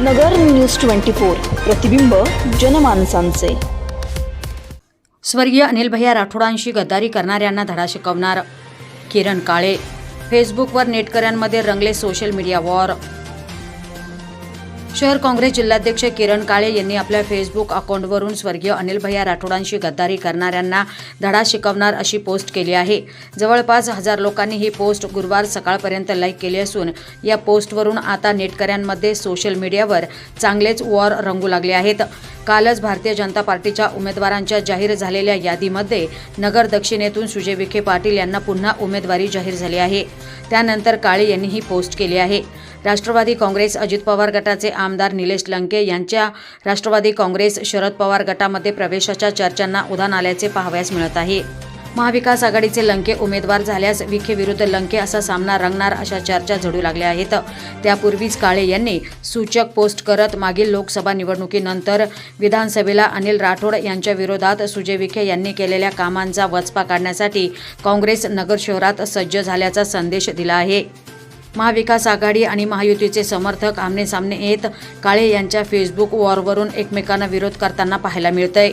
नगर news twenty four प्रतिबिंब जनमानसांचे. स्वर्गीय अनिल भैया राठोडांशी गद्दारी करणाऱ्यांना धडा शिकवणार किरण काळे. फेसबुकवर नेटकऱ्यांमध्ये रंगले सोशल मीडिया वॉर शहर काँग्रेस जिल्हाध्यक्ष किरण काळे यांनी आपल्या फेसबुक अकाउंटवरून स्वर्गीय अनिल भैया राठोडांशी गद्दारी करणाऱ्यांना धडा शिकवणार अशी पोस्ट केली आहे. जवळपास हजार लोकांनी ही पोस्ट गुरुवार सकाळपर्यंत लाईक केली असून या पोस्टवरून आता नेटकऱ्यांमध्ये सोशल मीडियावर चांगलेच वॉर रंगू लागले आहेत. कालच भारतीय जनता पार्टीच्या उमेदवारांच्या जाहीर झालेल्या यादीमध्ये नगर दक्षिणेतून सुजय विखे पाटील यांना पुन्हा उमेदवारी जाहीर झाली आहे. त्यानंतर काळे यांनी ही पोस्ट केली आहे. राष्ट्रवादी काँग्रेस अजित पवार गटाचे आमदार निलेश लंके यांच्या राष्ट्रवादी काँग्रेस शरद पवार गटामध्ये प्रवेशाच्या चर्चांना उधाण आल्याचे पाहावयास मिळत आहे. महाविकास आघाडीचे लंके उमेदवार झाल्यास विखे विरुद्ध लंके असा सामना रंगणार अशा चर्चा झडू लागल्या आहेत. त्यापूर्वीच काळे यांनी सूचक पोस्ट करत मागील लोकसभा निवडणुकीनंतर विधानसभेला अनिल राठोड यांच्या विरोधात सुजय विखे यांनी केलेल्या कामांचा वचपा काढण्यासाठी काँग्रेस नगर शहरात सज्ज झाल्याचा संदेश दिला आहे. महाविकास आघाडी आणि महायुतीचे समर्थक आमनेसामने येत काळे यांच्या फेसबुक वॉरवरून एकमेकांना विरोध करताना पाहायला मिळतंय.